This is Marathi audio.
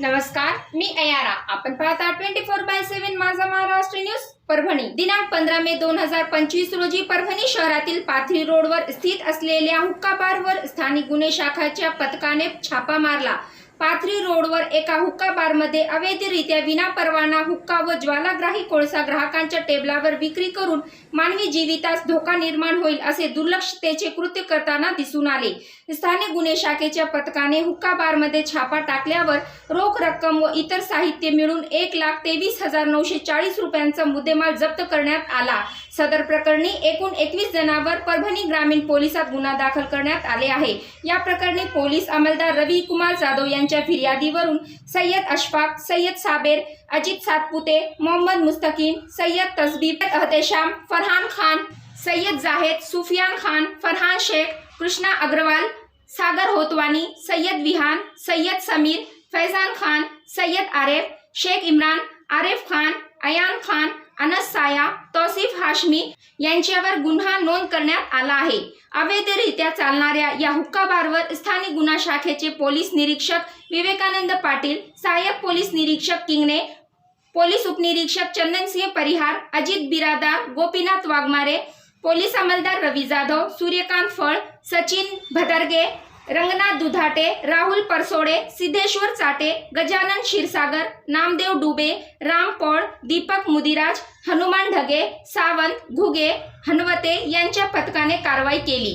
नमस्कार मी अयारा. आपण पाहता ट्वेंटी फोर बाय सेव्हन माझा महाराष्ट्र न्यूज परभणी. दिनांक पंधरा मे दोन हजार पंचवीस रोजी परभणी शहरातील पाथरी रोडवर स्थित असलेल्या हुक्का बारवर स्थानिक गुन्हे शाखाच्या पथकाने छापा मारला. पाथरी रोडवर एका हुक्का बारमध्ये अवैधरित्या विनापरवाना हुक्का व ज्वालाग्राही कोळसा ग्राहकांच्या टेबलावर विक्री करून मानवी जीवितास धोका निर्माण होईल असे दुर्लक्षतेचे कृत्य करताना दिसून आले. स्थानिक गुन्हे शाखेच्या पथकाने हुक्का बारमध्ये छापा टाकल्यावर रोख रक्कम व इतर साहित्य मिळून एक लाख तेवीस हजार नऊशे चाळीस रुपयांचा मुद्देमाल जप्त करण्यात आला. सदर प्रकरणी एकूण एकवीस जणांवर परभणी ग्रामीण पोलिसात गुन्हा दाखल करण्यात आले आहे. या प्रकरणी पोलीस अंमलदार रवी कुमार जाधव यांच्या फिर्यादीवरून सय्यद अशफाक सय्यद साबेर अजित सातपुते मोहम्मद मुस्तकीम सय्यद तसबीब अहतेशाम फरहान खान सय्यद जाहेद सुफियान खान फरहान शेख कृष्णा अग्रवाल सागर होतवानी सय्यद विहान सय्यद समीर फैजान खान सय्यद आरेफ शेख इम्रान आरेफ खान अयान खान अनस साया तौसिफ हाशमी यांच्यावर गुन्हा नोंद करण्यात आला आहे. अवैधरित्या चालणाऱ्या या हुक्का बारवर स्थानिक गुन्हा शाखेचे पोलीस निरीक्षक विवेकानंद पाटील सहाय्यक पोलीस निरीक्षक किंगणे पोलीस उपनिरीक्षक चंदनसिंह परिहार अजित बिरादार गोपीनाथ वाघमारे पोलीस अंमलदार रवी जाधव सूर्यकांत फळ सचिन भदरगे रंगनाथ दुधाटे राहुल परसोडे सिद्धेश्वर चाटे गजानन क्षीरसागर नामदेव डुबे राम पॉळ दीपक मुदिराज हनुमान ढगे सावंत घुगे हनवते यांच्या पथकाने कारवाई केली.